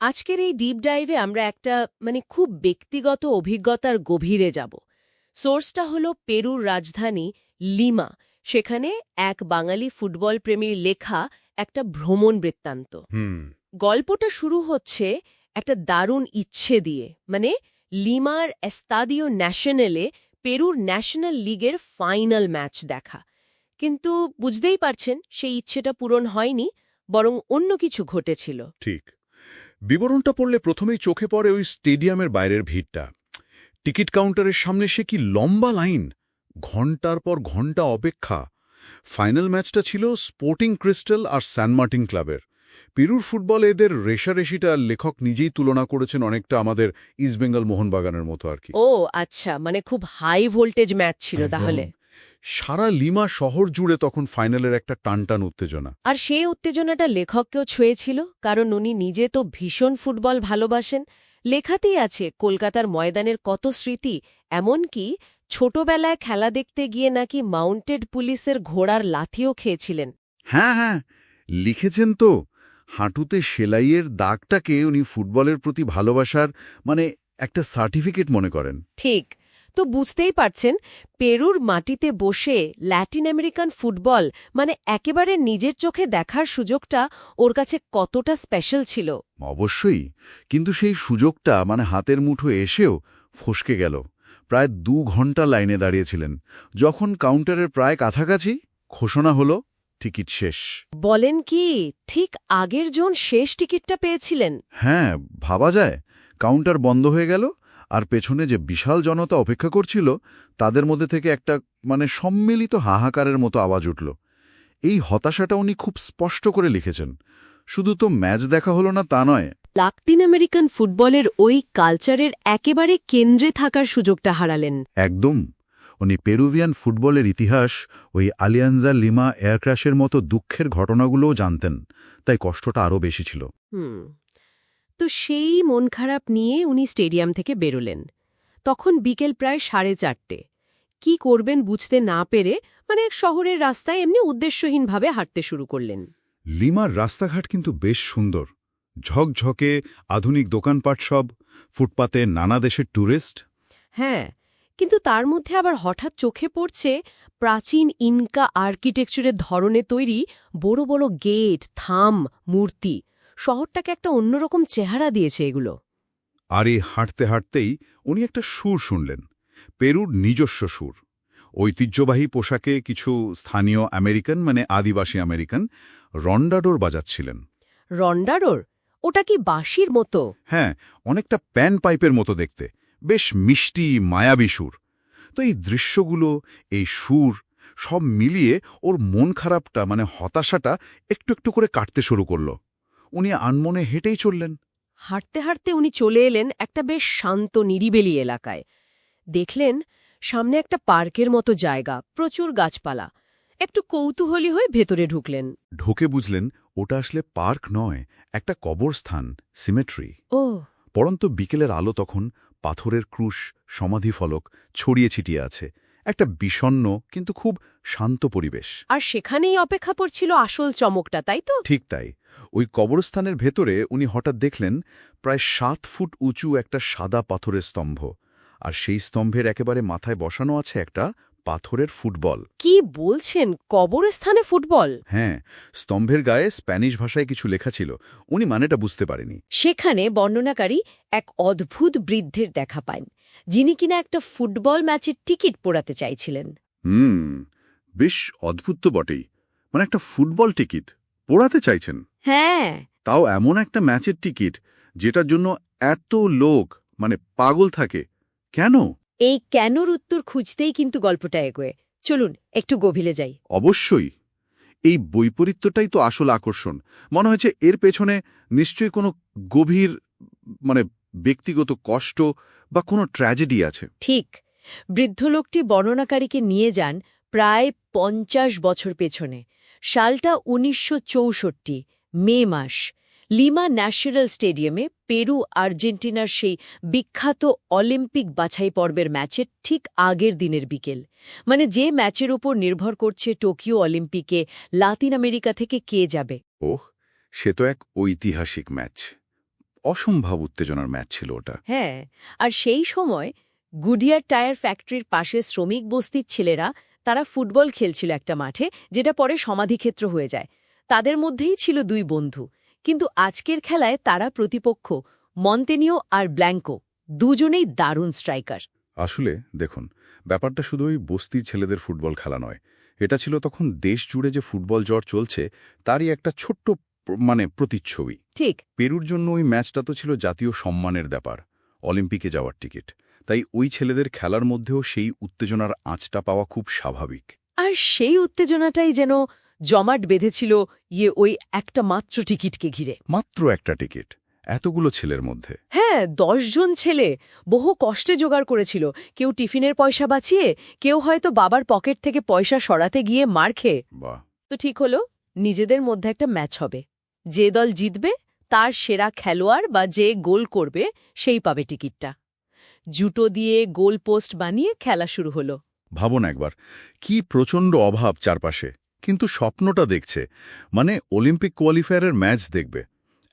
আজকের এই ডিপ ডাইভে আমরা একটা মানে খুব ব্যক্তিগত অভিজ্ঞতার গভীরে যাব। সোর্সটা হলো পেরুর রাজধানী লিমা। সেখানে এক বাঙালি ফুটবল প্রেমীর লেখা একটা ভ্রমণ বৃত্তান্ত। হুম। গল্পটা শুরু হচ্ছে একটা দারুণ ইচ্ছে দিয়ে। মানে লিমার এস্তাদিও ন্যাশনালে পেরুর ন্যাশনাল লিগের ফাইনাল ম্যাচ দেখা। কিন্তু বুঝতেই পারছেন সেই ইচ্ছেটা পূরণ হয়নি বরং অন্য কিছু ঘটেছিল। ঠিক। বিবরণটা পড়লে প্রথমেই চোখে পড়ে ওই স্টেডিয়ামের বাইরের ভিড়টা। টিকিট কাউন্টারের সামনে সে কি লম্বা লাইন? ঘণ্টার পর ঘণ্টা অপেক্ষা। ফাইনাল ম্যাচটা ছিল স্পোর্টিং ক্রিস্টাল আর স্যান মার্টিন ক্লাবের। পেরুর ফুটবলে এদের রেশারেশিটা লেখক নিজেই তুলনা করেছেন অনেকটা আমাদের ইস্টবেঙ্গল মোহনবাগানের মতো আর কি। ও আচ্ছা মানে খুব হাই ভোল্টেজ ম্যাচ ছিল তাহলে। সারা লিমা শহর জুড়ে তখন ফাইনালের একটা টানটান উত্তেজনা। আর সেই উত্তেজনাটা লেখককেও ছুঁয়েছিল কারণ উনি নিজে তো ভীষণ ফুটবল ভালোবাসেন। লেখাতেই আছে কলকাতার ময়দানের কত স্মৃতি এমনকি ছোটবেলায় খেলা দেখতে গিয়ে নাকি মাউন্টেড পুলিশের ঘোড়ার লাথিও খেয়েছিলেন। হ্যাঁ হ্যাঁ লিখেছেন তো হাঁটুতে সেলাইয়ের দাগটাকে উনি ফুটবলের প্রতি ভালোবাসার মানে একটা সার্টিফিকেট মনে করেন। ঠিক তো বুঝতেই পারছেন পেরুর মাটিতে বসে ল্যাটিন আমেরিকান ফুটবল মানে একেবারে নিজের চোখে দেখার সুযোগটা ওর কাছে কতটা স্পেশাল ছিল। অবশ্যই কিন্তু সেই সুযোগটা মানে হাতের মুঠো এসেও ফসকে গেল। প্রায় দু ঘণ্টা লাইনে দাঁড়িয়েছিলেন। যখন কাউন্টারের প্রায় কাছাকাছি ঘোষণা হলো টিকিট শেষ। বলেন কি ঠিক আগের জন শেষ টিকিটটা পেয়েছিলেন? হ্যাঁ ভাবা যায় কাউন্টার বন্ধ হয়ে গেল আর পেছনে যে বিশাল জনতা অপেক্ষা করছিল তাদের মধ্যে থেকে একটা মানে সম্মিলিত হাহাকারের মতো আওয়াজ উঠল। এই হতাশাটা উনি খুব স্পষ্ট করে লিখেছেন। শুধু তো ম্যাচ দেখা হলো না তা নয়। লাতিন আমেরিকান ফুটবলের ওই কালচারের একেবারে কেন্দ্রে থাকার সুযোগটা হারালেন। একদম। উনি পেরুভিয়ান ফুটবলের ইতিহাস ওই আলিয়ানজা লিমা এয়ারক্রাশের মতো দুঃখের ঘটনাগুলোও জানতেন তাই কষ্টটা আরও বেশি ছিল। তো সেই মন খারাপ নিয়ে উনি স্টেডিয়াম থেকে বেরোলেন। তখন বিকেল প্রায় সাড়ে চারটে। কি করবেন বুঝতে না পেরে মানে শহরের রাস্তায় এমনি উদ্দেশ্যহীনভাবে হাঁটতে শুরু করলেন। লিমার রাস্তাঘাট কিন্তু বেশ সুন্দর। ঝকঝকে আধুনিক দোকানপাট সব ফুটপাতে নানা দেশের ট্যুরিস্ট হ্যাঁ কিন্তু তার মধ্যে আবার হঠাৎ চোখে পড়ছে প্রাচীন ইনকা আর্কিটেকচারের ধরনে তৈরি বড় বড় গেট থাম মূর্তি। শহরটাকে একটা অন্যরকম চেহারা দিয়েছে এগুলো। আর এই হাঁটতে হাঁটতেই উনি একটা সুর শুনলেন পেরুর নিজস্ব সুর। ঐতিহ্যবাহী পোশাকে কিছু স্থানীয় আমেরিকান মানে আদিবাসী আমেরিকান রন্ডাডোর বাজাচ্ছিলেন। রন্ডাডোর? ওটা কি বাঁশির মতো? হ্যাঁ অনেকটা প্যান পাইপের মতো দেখতে বেশ মিষ্টি মায়াবী সুর। তো এই দৃশ্যগুলো এই সুর সব মিলিয়ে ওর মন খারাপটা মানে হতাশাটা একটু একটু করে কাটতে শুরু করল। উনি আনমনে হেঁটেই চললেন। হাঁটতে হাঁটতে উনি চলে এলেন একটা বেশ শান্ত নিরিবেলি এলাকায়। দেখলেন সামনে একটা পার্কের মতো জায়গা প্রচুর গাছপালা। একটু কৌতূহলী হয়ে ভেতরে ঢুকলেন। ঢুকে বুঝলেন ওটা আসলে পার্ক নয় একটা কবরস্থান সিমেট্রি। ও। পরন্ত বিকেলের আলো তখন পাথরের ক্রুশ সমাধিফলক ছড়িয়ে ছিটিয়ে আছে। একটা বিষণ্ন কিন্তু খুব শান্ত পরিবেশ। আর সেখানেই অপেক্ষা করছিল আসল চমকটা তাই তো? ঠিক তাই। ওই কবরস্থানের ভেতরে উনি হঠাৎ দেখলেন প্রায় সাত ফুট উঁচু একটা সাদা পাথরের স্তম্ভ। আর সেই স্তম্ভের একেবারে মাথায় বসানো আছে একটা পাথরের ফুটবল। কি বলছেন? কবরস্থানে ফুটবল? হ্যাঁ স্তম্ভের গায়ে স্প্যানিশ ভাষায় কিছু লেখা ছিল। উনি মানেটা বুঝতে পারেনি। সেখানে বর্ণনাকারী এক অদ্ভুত বৃদ্ধের দেখা পান। যিনি কিনা একটা ফুটবল ম্যাচের টিকিট পোড়াতে চাইছিলেন। হুম বেশ অদ্ভুত তো বটেই। মানে একটা ফুটবল টিকিট পোড়াতে চাইছেন? হ্যাঁ। তাও এমন একটা ম্যাচের টিকিট যেটার জন্য এত লোক মানে পাগল থাকে। কেন? এই কেনর উত্তর খুঁজতেই কিন্তু গল্পটা এগোয়। চলুন একটু গভীরে যাই। অবশ্যই। এই বৈপরীত্যটাই তো আসল আকর্ষণ। মনে হয়েছে এর পেছনে নিশ্চয়ই কোনো গভীর মানে ব্যক্তিগত কষ্ট বা কোনো ট্র্যাজেডি আছে? ঠিক। বৃদ্ধ লোকটি বর্ণনাকারীকে নিয়ে যান প্রায় পঞ্চাশ বছর পেছনে। সালটা উনিশশো চৌষট্টি মে মাস। লিমা ন্যাশনাল স্টেডিয়ামে পেরু আর্জেন্টিনার সেই বিখ্যাত অলিম্পিক বাছাই পর্বের ম্যাচের ঠিক আগের দিনের বিকেল। মানে যে ম্যাচের ওপর নির্ভর করছে টোকিও অলিম্পিকে লাতিন আমেরিকা থেকে কে যাবে। ওহ সে তো এক ঐতিহাসিক ম্যাচ। অসম্ভব উত্তেজনার ম্যাচ ছিল ওটা। হ্যাঁ আর সেই সময় গুডিয়ার টায়ার ফ্যাক্টরির পাশে শ্রমিক বস্তির ছেলেরা তারা ফুটবল খেলছিল একটা মাঠে যেটা পরে সমাধিক্ষেত্র হয়ে যায়। তাদের মধ্যেই ছিল দুই বন্ধু। কিন্তু আজকের খেলায় তারা প্রতিপক্ষ মন্তেনিও আর ব্ল্যাঙ্কো দুজনেই দারুণ স্ট্রাইকার। আসলে দেখুন ব্যাপারটা শুধু ওই বস্তির ছেলেদের ফুটবল খেলা নয়। এটা ছিল তখন দেশ জুড়ে যে ফুটবল জ্বর চলছে তারই একটা ছোট্ট মানে প্রতিচ্ছবি। ঠিক। পেরুর জন্য ওই ম্যাচটা তো ছিল জাতীয় সম্মানের ব্যাপার অলিম্পিকে যাওয়ার টিকিট। তাই ওই ছেলেদের খেলার মধ্যেও সেই উত্তেজনার আঁচটা পাওয়া খুব স্বাভাবিক। আর সেই উত্তেজনাটাই যেন জমাট বেঁধেছিল ইয়ে ওই একটা মাত্র টিকিটকে ঘিরে। মাত্র একটা টিকিট এতগুলো ছেলের মধ্যে। হ্যাঁ দশজন ছেলে বহু কষ্টে জোগাড় করেছিল। কেউ টিফিনের পয়সা বাঁচিয়ে কেউ হয়তো বাবার পকেট থেকে পয়সা সরাতে গিয়ে মার খেয়ে। তো ঠিক হলো নিজেদের মধ্যে একটা ম্যাচ হবে। যে দল জিতবে তার সেরা খেলোয়াড় বা যে গোল করবে সেই পাবে টিকিটটা। জুটো দিয়ে গোল পোস্ট বানিয়ে খেলা শুরু হলো। ভাবুন একবার কি প্রচণ্ড অভাব চারপাশে। কিন্তু স্বপ্নটা দেখছে মানে অলিম্পিক কোয়ালিফায়ারের ম্যাচ দেখবে।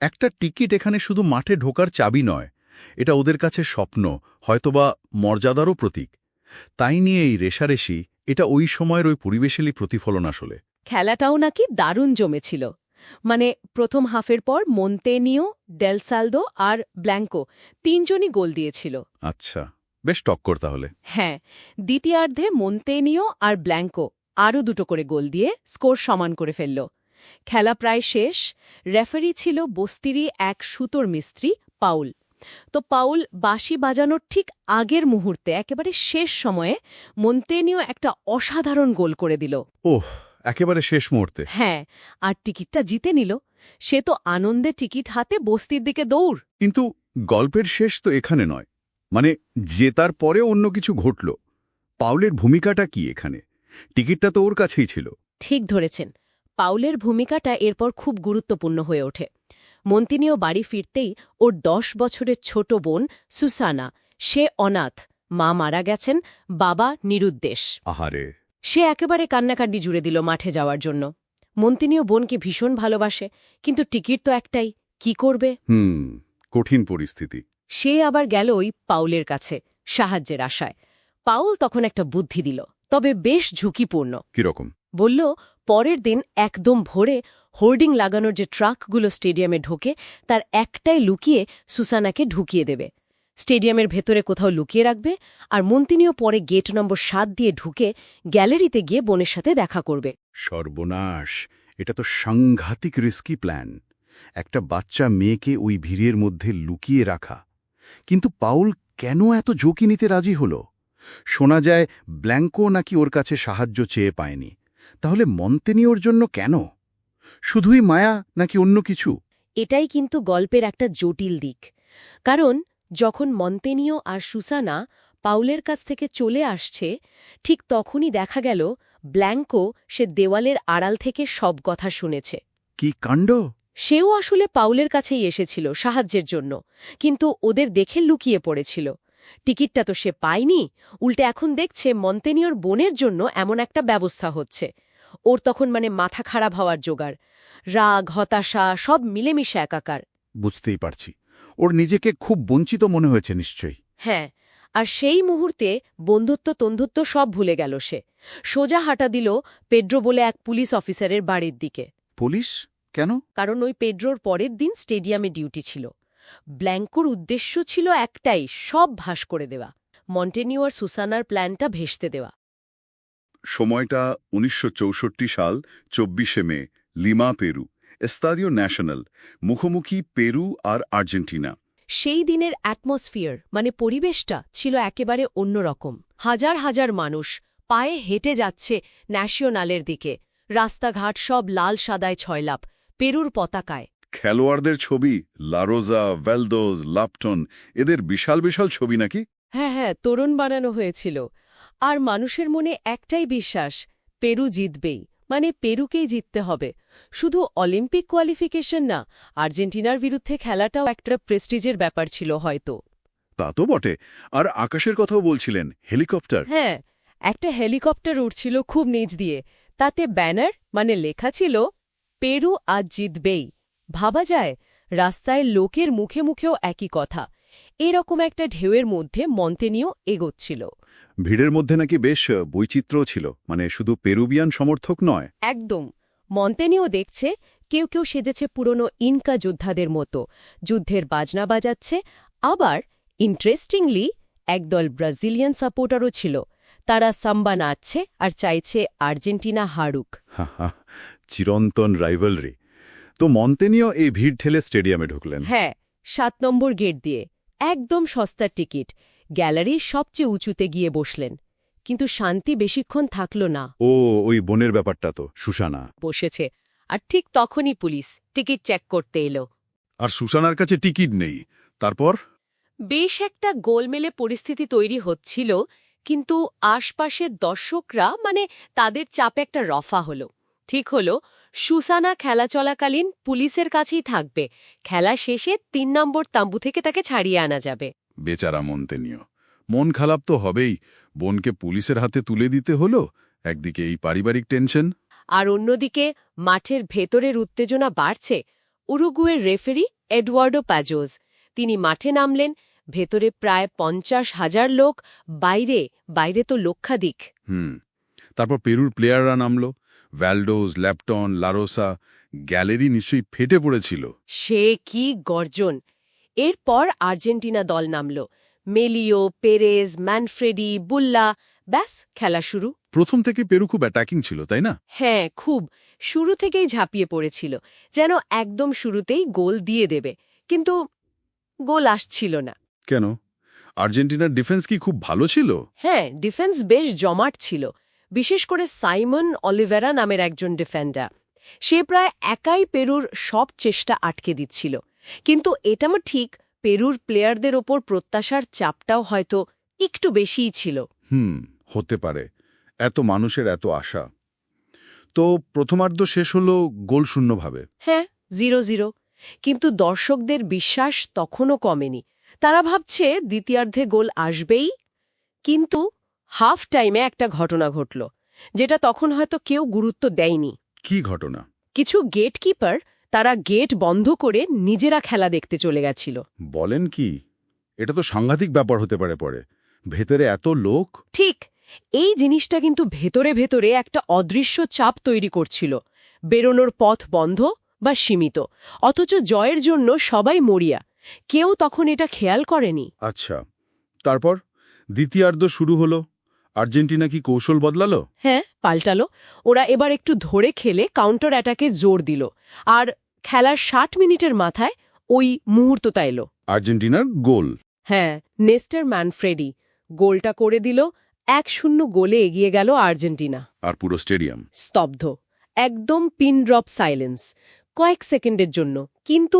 একটা টিকিট এখানে শুধু মাঠে ঢোকার চাবি নয় এটা ওদের কাছে স্বপ্ন হয়তোবা মর্যাদারও প্রতীক। তাই নিয়ে এই রেশারেশি এটা ওই সময়ের ওই পরিবেশেরই প্রতিফলন আসলে। খেলাটাও নাকি দারুণ জমেছিল। মানে প্রথম হাফের পর মন্তেনিও ডেলসালদো আর ব্ল্যাঙ্কো তিনজনই গোল দিয়েছিল। আচ্ছা বেশ টক্কর তাহলে। হ্যাঁ দ্বিতীয়ার্ধে মন্তেনিও আর ব্ল্যাঙ্কো আরও দুটো করে গোল দিয়ে স্কোর সমান করে ফেলল। খেলা প্রায় শেষ রেফারি ছিল বস্তিরই এক সুতোর মিস্ত্রি পাউল। তো পাউল বাঁশি বাজানোর ঠিক আগের মুহূর্তে একেবারে শেষ সময়ে মন্তেনিও একটা অসাধারণ গোল করে দিল। ওহ একেবারে শেষ মুহূর্তে। হ্যাঁ আর টিকিটটা জিতে নিল। সে তো আনন্দে টিকিট হাতে বস্তির দিকে দৌড়। কিন্তু গল্পের শেষ তো এখানে নয়। মানে জেতার পরে অন্য কিছু ঘটল। পাউলের ভূমিকাটা কি এখানে? টিকিটটা তো ওর কাছেই ছিল। ঠিক ধরেছেন। পাউলের ভূমিকাটা এরপর খুব গুরুত্বপূর্ণ হয়ে ওঠে। মন্তিনীয় বাড়ি ফিরতেই ওর দশ বছরের ছোট বোন সুসানা সে অনাথ মা মারা গেছেন বাবা নিরুদ্দেশ। আহারে! সে একেবারে কান্নাকাটি জুড়ে দিল মাঠে যাওয়ার জন্য। মন্তিনীয় বোনকে ভীষণ ভালোবাসে কিন্তু টিকিট তো একটাই কি করবে? হুম কঠিন পরিস্থিতি। সে আবার গেল ওই পাউলের কাছে সাহায্যের আশায়। পাউল তখন একটা বুদ্ধি দিল তবে বেশ ঝুঁকিপূর্ণ। কীরকম? বলল পরের দিন একদম ভোরে হোর্ডিং লাগানোর যে ট্রাকগুলো স্টেডিয়ামে ঢোকে তার একটাই লুকিয়ে সুসানাকে ঢুকিয়ে দেবে। স্টেডিয়ামের ভেতরে কোথাও লুকিয়ে রাখবে আর মন্তিনীয় পরে গেট নম্বর সাত দিয়ে ঢুকে গ্যালারিতে গিয়ে বোনের সাথে দেখা করবে। সর্বনাশ! এটা তো সাংঘাতিক রিস্কি প্ল্যান একটা বাচ্চা মেয়েকে ওই ভিড়ের মধ্যে লুকিয়ে রাখা। কিন্তু পাউল কেন এত ঝুঁকি নিতে রাজি হল? শোনা যায় ব্ল্যাঙ্কো নাকি ওর কাছে সাহায্য চেয়ে পায়নি। তাহলে মন্তেনিওর জন্য কেন? শুধুই মায়া নাকি অন্য কিছু? এটাই কিন্তু গল্পের একটা জটিল দিক। কারণ যখন মন্তেনীয় আর সুসানা পাউলের কাছ থেকে চলে আসছে ঠিক তখনই দেখা গেল ব্ল্যাঙ্কো সে দেওয়ালের আড়াল থেকে সব কথা শুনেছে। কি কাণ্ড? সেও আসলে পাউলের কাছেই এসেছিল সাহায্যের জন্য কিন্তু ওদের দেখে লুকিয়ে পড়েছিল। টিকিটটা তো সে পায়নি উল্টে এখন দেখছে মন্তেনিয়র বোনের জন্য এমন একটা ব্যবস্থা হচ্ছে। ওর তখন মানে মাথা খারাপ হওয়ার জোগাড়। রাগ হতাশা সব মিলেমিশে একাকার। বুঝতেই পারছি। ওর নিজেকে খুব বঞ্চিত মনে হয়েছে নিশ্চয়ই। হ্যাঁ আর সেই মুহূর্তে বন্ধুত্ব তন্ধুত্ব সব ভুলে গেল সে। সোজা হাঁটা দিল পেড্রো বলে এক পুলিশ অফিসারের বাড়ির দিকে। পুলিশ? কেন? কারণ ওই পেড্রোর পরের দিন স্টেডিয়ামে ডিউটি ছিল। ব্ল্যাঙ্কোর উদ্দেশ্য ছিল একটাই সব ভাস করে দেওয়া। মন্টেনিও আর সুসানার প্ল্যানটা ভেস্তে দেওয়া। সময়টা উনিশশো চৌষট্টি সাল চব্বিশে May Lima Peru. Estadio National মুখোমুখি পেরু আর আর্জেন্টিনা। সেই দিনের অ্যাটমসফিয়ার মানে পরিবেশটা ছিল একেবারে অন্যরকম। হাজার হাজার মানুষ পায়ে হেঁটে যাচ্ছে ন্যাশনালের দিকে। রাস্তাঘাট সব লাল সাদায় ছয়লাপ পেরুর পতাকায়। খেলোয়াড়দের ছবি লারোজা ভ্যালদোজ লাপটন এদের বিশাল বিশাল ছবি নাকি? হ্যাঁ হ্যাঁ তরুণ বানানো হয়েছিল। আর মানুষের মনে একটাই বিশ্বাস পেরু জিতবেই। মানে পেরুকেই জিততে হবে। শুধু অলিম্পিক কোয়ালিফিকেশন না আর্জেন্টিনার বিরুদ্ধে খেলাটাও একটা প্রেস্টিজের ব্যাপার ছিল হয়তো। তা তো বটে। আর আকাশের কথাও বলছিলেন হেলিকপ্টার। হ্যাঁ একটা হেলিকপ্টার উঠছিল খুব নিচ দিয়ে। তাতে ব্যানার মানে লেখা ছিল পেরু আজ জিতবেই। ভাবা যায় রাস্তায় লোকের মুখে মুখেও একই কথা। এরকম একটা ঢেউয়ের মধ্যে মন্তেনিও এগোচ্ছিল। ভিড়ের মধ্যে নাকি বেশ বৈচিত্র্য ছিল মানে শুধু পেরুবিয়ান সমর্থক নয়। একদম। মন্তেনিও দেখছে কেউ কেউ সেজেছে পুরনো ইনকা যোদ্ধাদের মতো। যুদ্ধের বাজনা বাজাচ্ছে আবার ইন্টারেস্টিংলি একদল ব্রাজিলিয়ান সাপোর্টারও ছিল। তারা সাম্বা নাচছে আর চাইছে আর্জেন্টিনা হারুক। হা হা, চিরন্তন রাইভালরি তো মন্তেনিও এই ভিড় ঠেলে স্টেডিয়ামে ঢুকলেন। হ্যাঁ সাত নম্বর গেট দিয়ে। একদম সস্তার টিকিট। গ্যালারির সবচেয়ে উঁচুতে গিয়ে বসলেন। কিন্তু শান্তি বেশিক্ষণ থাকল না। ও ওই বোনের ব্যাপারটা তো সুসানা বসেছে। আর ঠিক তখনই পুলিশ টিকিট চেক করতে এলো। আর সুসানার কাছে টিকিট নেই। তারপর? বেশ একটা গোলমেলে পরিস্থিতি তৈরি হচ্ছিল কিন্তু আশপাশের দর্শকরা মানে তাদের চাপে একটা রফা হলো। ঠিক হলো সুসানা খেলা চলাকালীন পুলিশের কাছেই থাকবে। খেলা শেষে তিন নম্বর তাঁবু থেকে তাকে ছাড়িয়ে আনা যাবে। বেচারা মন্তেনিও মন খারাপ তো হবেই। বোনকে পুলিশের হাতে তুলে দিতে হলো? একদিকে এই পারিবারিক টেনশন। আর অন্যদিকে মাঠের ভেতরের উত্তেজনা বাড়ছে। উরুগুয়ের রেফারি এডওয়ার্ডো প্যাজোজ তিনি মাঠে নামলেন। ভেতরে প্রায় পঞ্চাশ হাজার লোক। বাইরে বাইরে তো লক্ষাধিক। হুম। তারপর পেরুর প্লেয়াররা নামলো। ভ্যালডোজ ল্যাপটন লারোসা গ্যালারি নিশ্চয়ই ফেটে পড়েছিল। সে কি গর্জন! এরপর আর্জেন্টিনা দল নামল। মেলিও পেরেজ ম্যানফ্রেডি বুল্লা ব্যাস খেলা শুরু। প্রথম থেকে পেরু খুব অ্যাটাকিং ছিল তাই না? হ্যাঁ খুব। শুরু থেকেই ঝাঁপিয়ে পড়েছিল যেন একদম শুরুতেই গোল দিয়ে দেবে। কিন্তু গোল আসছিল না। কেন? আর্জেন্টিনার ডিফেন্স কি খুব ভালো ছিল? হ্যাঁ ডিফেন্স বেশ জমাট ছিল। বিশেষ করে সাইমন অলিভেরা নামের একজন ডিফেন্ডার। সে প্রায় একাই পেরুর সব চেষ্টা আটকে দিচ্ছিল। কিন্তু এটামো ঠিক পেরুর প্লেয়ারদের ওপর প্রত্যাশার চাপটাও হয়তো একটু বেশিই ছিল। হুম হতে পারে। এত মানুষের এত আশা। তো প্রথমার্ধ শেষ হলো গোলশূন্যভাবে হ্যাঁ জিরো জিরো। কিন্তু দর্শকদের বিশ্বাস তখনও কমেনি। তারা ভাবছে দ্বিতীয়ার্ধে গোল আসবেই। কিন্তু হাফ টাইমে একটা ঘটনা ঘটল যেটা তখন হয়তো কেউ গুরুত্ব দেয়নি। কি ঘটনা? কিছু গেটকিপার তারা গেট বন্ধ করে নিজেরা খেলা দেখতে চলে গেছিল। বলেন কি? এটা তো সাংঘাতিক ব্যাপার হতে পারে পরে। ভেতরে এত লোক? ঠিক এই জিনিসটা কিন্তু ভেতরে ভেতরে একটা অদৃশ্য চাপ তৈরি করছিল। বেরোনোর পথ বন্ধ বা সীমিত অথচ জয়ের জন্য সবাই মরিয়া। কেউ তখন এটা খেয়াল করেনি। আচ্ছা তারপর দ্বিতীয়ার্ধ শুরু হলো। আর্জেন্টিনা কি কৌশল বদলালো? হ্যাঁ পাল্টালো। ওরা এবার একটু ধরে খেলে কাউন্টার অ্যাটাকে জোর দিল। আর খেলার ষাট মিনিটের মাথায় ওই মুহূর্তটা এলো। আর্জেন্টিনার গোল। হ্যাঁ নেস্টার ম্যানফ্রেডি গোলটা করে দিল। এক শূন্য গোলে এগিয়ে গেল আর্জেন্টিনা। আর পুরো স্টেডিয়াম। স্তব্ধ। একদম পিন ড্রপ সাইলেন্স কয়েক সেকেন্ডের জন্য। কিন্তু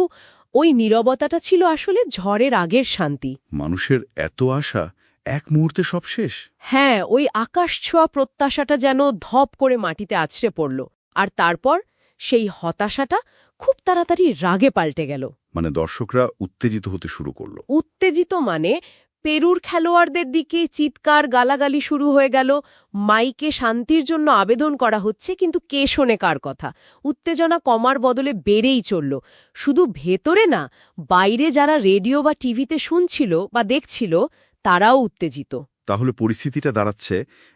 ওই নীরবতাটা ছিল আসলে ঝড়ের আগের শান্তি। মানুষের এত আশা এক মুহূর্তে সব শেষ? হ্যাঁ ওই আকাশ ছোঁয়া প্রত্যাশাটা যেন ধপ করে মাটিতে আছড়ে পড়ল। আর তারপর সেই হতাশাটা খুব তাড়াতাড়ি রাগে পাল্টে গেল। মানে দর্শকরা উত্তেজিত হতে শুরু করল। উত্তেজিত মানে পেরুর খেলোয়াড়দের দিকে চিৎকার গালাগালি শুরু হয়ে গেল। মাইকে শান্তির জন্য আবেদন করা হচ্ছে কিন্তু কে শোনে কার কথা? উত্তেজনা কমার বদলে বেড়েই চলল। শুধু ভেতরে না বাইরে যারা রেডিও বা টিভিতে শুনছিল বা দেখছিল তারাও উত্তেজিত। তাহলে পরিস্থিতিটা দাঁড়াচ্ছে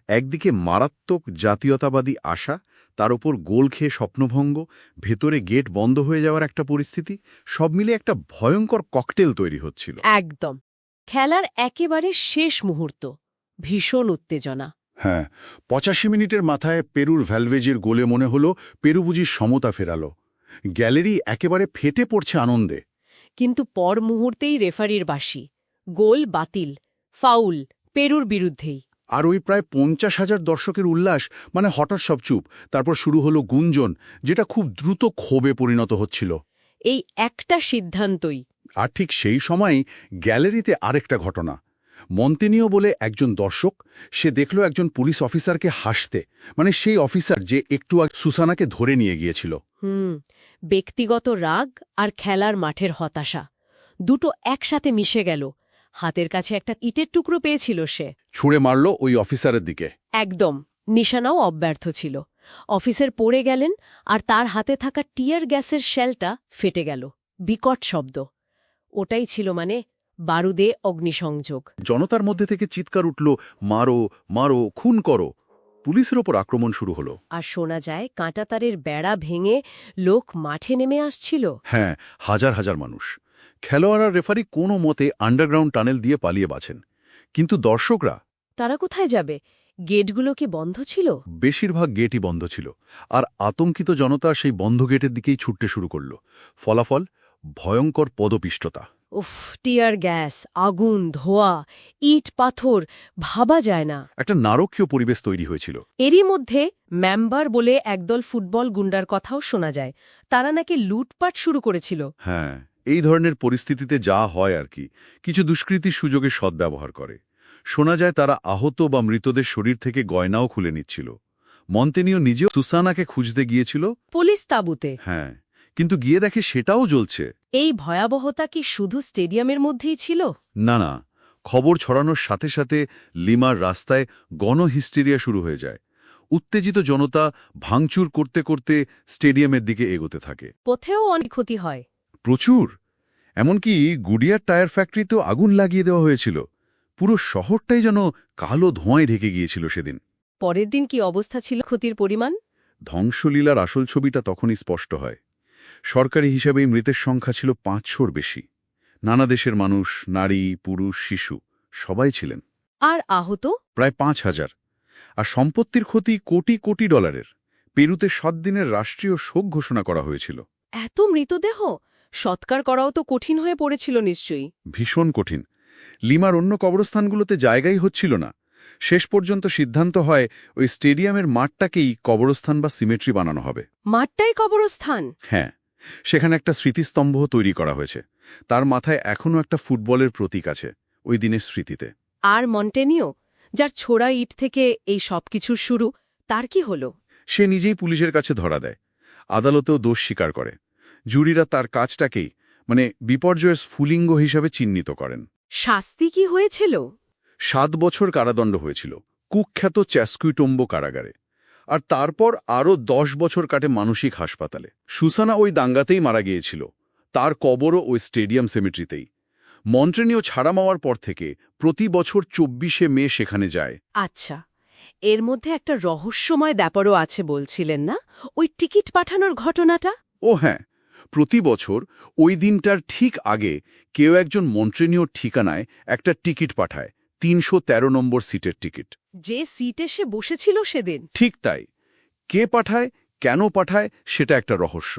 একদিকে মারাত্মক জাতীয়তাবাদী আশা তার ওপর গোল খেয়ে স্বপ্নভঙ্গ ভেতরে গেট বন্ধ হয়ে যাওয়ার একটা পরিস্থিতি সব মিলে একটা ভয়ঙ্কর ককটেল তৈরি হচ্ছিল। একদম। খেলার একেবারে শেষ মুহূর্ত। ভীষণ উত্তেজনা। হ্যাঁ পঁচাশি মিনিটের মাথায় পেরুর ভ্যালভেজের গোলে মনে হলো পেরু বুঝি সমতা ফেরালো। গ্যালারি একেবারে ফেটে পড়ছে আনন্দে। কিন্তু পর মুহূর্তেই রেফারির বাসি গোল বাতিল। ফাউল পেরুর বিরুদ্ধেই। আর ওই প্রায় পঞ্চাশ হাজার দর্শকের উল্লাস মানে হঠাৎ সব চুপ। তারপর শুরু হলো গুঞ্জন যেটা খুব দ্রুত ক্ষোভে পরিণত হচ্ছিল। এই একটা সিদ্ধান্তই। আর ঠিক সেই সময়ই গ্যালারিতে আরেকটা ঘটনা। মন্তেনীয় বলে একজন দর্শক সে দেখল একজন পুলিশ অফিসারকে হাসতে। মানে সেই অফিসার যে একটু আগে সুসানাকে ধরে নিয়ে গিয়েছিল। হুম ব্যক্তিগত রাগ আর খেলার মাঠের হতাশা। দুটো একসাথে মিশে গেল। হাতের কাছে একটা ইটের টুকরো পেয়েছিল সে। ছুঁড়ে মারল ওই অফিসারের দিকে। একদম নিশানাও অব্যর্থ ছিল। অফিসের পড়ে গেলেন আর তার হাতে থাকা টিয়ার গ্যাসের শেলটা ফেটে গেল। বিকট শব্দ। ওটাই ছিল মানে বারুদে অগ্নিসংযোগ। জনতার মধ্যে থেকে চিৎকার উঠল মারো মারো খুন করো। পুলিশের ওপর আক্রমণ শুরু হলো। আর শোনা যায় কাঁটাতারের বেড়া ভেঙে লোক মাঠে নেমে আসছিল। হ্যাঁ হাজার হাজার মানুষ। খেলোয়াড় আর রেফারি কোনো মতে আন্ডারগ্রাউন্ড টানেল দিয়ে পালিয়ে বাছেন কিন্তু দর্শকরা তারা কোথায় যাবে? গেটগুলো কি বন্ধ ছিল? বেশিরভাগ গেটই বন্ধ ছিল আর আতঙ্কিত জনতা সেই বন্ধ গেটের দিকেই ছুটতে শুরু করল। ফলাফল ভয়ঙ্কর পদপিষ্টতা। উফ টিয়ার গ্যাস আগুন ধোয়া ইট পাথর ভাবা যায় না। একটা নারকীয় পরিবেশ তৈরি হয়েছিল। এরই মধ্যে মেম্বার বলে একদল ফুটবল গুন্ডার কথাও শোনা যায়। তারা নাকি লুটপাট শুরু করেছিল। হ্যাঁ। এই ধরনের পরিস্থিতিতে যা হয় আর কি কিছু দুষ্কৃতির সুযোগে সদ্ব্যবহার করে। শোনা যায় তারা আহত বা মৃতদের শরীর থেকে গয়নাও খুলে নিচ্ছিল। মন্তেনীয় নিজেও সুসানাকে খুঁজতে গিয়েছিল। পুলিশ তাঁবুতে। হ্যাঁ কিন্তু গিয়ে দেখে সেটাও জ্বলছে। এই ভয়াবহতা কি শুধু স্টেডিয়ামের মধ্যেই ছিল? না না খবর ছড়ানোর সাথে সাথে লিমার রাস্তায় গণহিস্টেরিয়া শুরু হয়ে যায়। উত্তেজিত জনতা ভাঙচুর করতে করতে স্টেডিয়ামের দিকে এগোতে থাকে। পথেও অনেক ক্ষতি হয়। প্রচুর। এমনকি গুডিয়ার টায়ার ফ্যাক্টরিতেও আগুন লাগিয়ে দেওয়া হয়েছিল। পুরো শহরটাই যেন কালো ধোঁয়ায় ঢেকে গিয়েছিল সেদিন। পরের দিন কি অবস্থা ছিল ক্ষতির পরিমাণ? ধ্বংসলীলার আসল ছবিটা তখনই স্পষ্ট হয়। সরকারি হিসাবে মৃতের সংখ্যা ছিল পাঁচশোর বেশি। নানা দেশের মানুষ নারী পুরুষ শিশু সবাই ছিলেন। আর আহত? প্রায় পাঁচ হাজার। আর সম্পত্তির ক্ষতি কোটি কোটি ডলারের। পেরুতে সাত দিনের রাষ্ট্রীয় শোক ঘোষণা করা হয়েছিল। এত মৃতদেহ? সৎকার করাও তো কঠিন হয়ে পড়েছিল নিশ্চয়ই। ভীষণ কঠিন। লিমার অন্য কবরস্থানগুলোতে জায়গাই হচ্ছিল না। শেষ পর্যন্ত সিদ্ধান্ত হয় ওই স্টেডিয়ামের মাঠটাকেই কবরস্থান বা সিমেট্রি বানানো হবে। মাঠটাই কবরস্থান? হ্যাঁ। সেখানে একটা স্মৃতিস্তম্ভ তৈরি করা হয়েছে। তার মাথায় এখনও একটা ফুটবলের প্রতীক আছে ওই দিনের স্মৃতিতে। আর মন্টেনিও যার ছোড়া ইট থেকে এই সবকিছুর শুরু তার কি হলো? সে নিজেই পুলিশের কাছে ধরা দেয়। আদালতেও দোষ স্বীকার করে। জুরিরা তার কাজটাকেই মানে বিপর্যয়ের স্ফুলিঙ্গ হিসাবে চিহ্নিত করেন। শাস্তি কি হয়েছিল? সাত বছর কারাদণ্ড হয়েছিল কুখ্যাত চ্যাস্কুইটম্ব কারাগারে। আর তারপর আরও দশ বছর কাটে মানসিক হাসপাতালে। সুসানা ওই দাঙ্গাতেই মারা গিয়েছিল তার কবরও ওই স্টেডিয়াম সেমিট্রিতেই। মন্ট্রেনীয় ছাড়া মাওয়ার পর থেকে প্রতি বছর চব্বিশে মে সেখানে যায়। আচ্ছা এর মধ্যে একটা রহস্যময় ব্যাপারও আছে বলছিলেন না? ওই টিকিট পাঠানোর ঘটনাটা? ও হ্যাঁ প্রতি বছর ওই দিনটার ঠিক আগে কেউ একজন মন্ট্রেনীয় ঠিকানায় একটা টিকিট পাঠায় তিনশো তেরো নম্বর সিটের টিকিট। যে সিটে সে বসেছিল সেদিন। ঠিক তাই। কে পাঠায় কেন পাঠায় সেটা একটা রহস্য।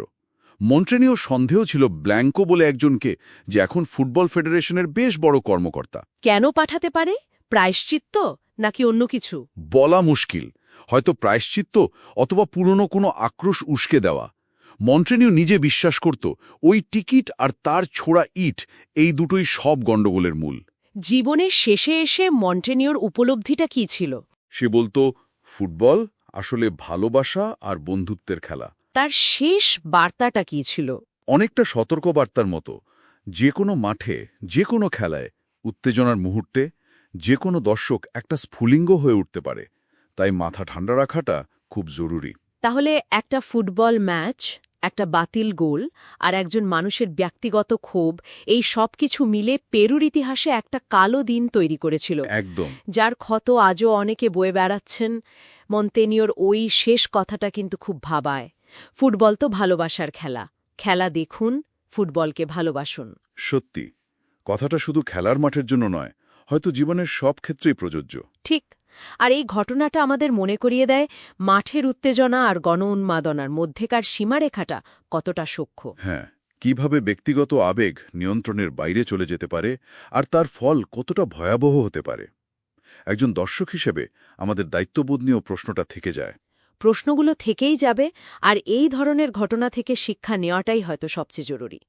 মন্ট্রেনীয় সন্দেহ ছিল ব্ল্যাঙ্কো বলে একজনকে যে এখন ফুটবল ফেডারেশনের বেশ বড় কর্মকর্তা। কেন পাঠাতে পারে? প্রায়শ্চিত্ত নাকি অন্য কিছু? বলা মুশকিল। হয়তো প্রায়শ্চিত্ত অথবা পুরনো কোনো আক্রোশ উস্কে দেওয়া। মন্ট্রেনীয় নিজে বিশ্বাস করত ওই টিকিট আর তার ছোড়া ইট এই দুটোই সব গণ্ডগোলের মূল। জীবনের শেষে এসে মন্টেনিওর উপলব্ধিটা কি ছিল? সে বলতো ফুটবল আসলে ভালোবাসা আর বন্ধুত্বের খেলা। তার শেষ বার্তাটা কি ছিল? অনেকটা সতর্কবার্তার মতো যে কোনো মাঠে যে কোনো খেলায় উত্তেজনার মুহূর্তে যে কোনো দর্শক একটা স্ফুলিঙ্গ হয়ে উঠতে পারে। তাই মাথা ঠান্ডা রাখাটা খুব জরুরি। তাহলে একটা ফুটবল ম্যাচ একটা বাতিল গোল আর একজন মানুষের ব্যক্তিগত ক্ষোভ এই সব কিছু মিলে পেরুর ইতিহাসে একটা কালো দিন তৈরি করেছিল। একদম। যার ক্ষত আজও অনেকে বয়ে বেড়াচ্ছেন। মন্তেনিওর ওই শেষ কথাটা কিন্তু খুব ভাবায়। ফুটবল তো ভালোবাসার খেলা। খেলা দেখুন ফুটবলকে ভালোবাসুন। সত্যি কথাটা শুধু খেলার মাঠের জন্য নয় হয়তো জীবনের সব ক্ষেত্রেই প্রযোজ্য। ঠিক। আর এই ঘটনাটা আমাদের মনে করিয়ে দেয় মাঠের উত্তেজনা আর গণ উন্মাদনার মধ্যেকার সীমারেখাটা কতটা সূক্ষ্ম। হ্যাঁ কীভাবে ব্যক্তিগত আবেগ নিয়ন্ত্রণের বাইরে চলে যেতে পারে আর তার ফল কতটা ভয়াবহ হতে পারে? একজন দর্শক হিসেবে আমাদের দায়িত্ববোধ নিয়েও প্রশ্নটা থেকে যায়। প্রশ্নগুলো থেকেই যাবে আর এই ধরনের ঘটনা থেকে শিক্ষা নেওয়াটাই হয়তো সবচেয়ে জরুরি।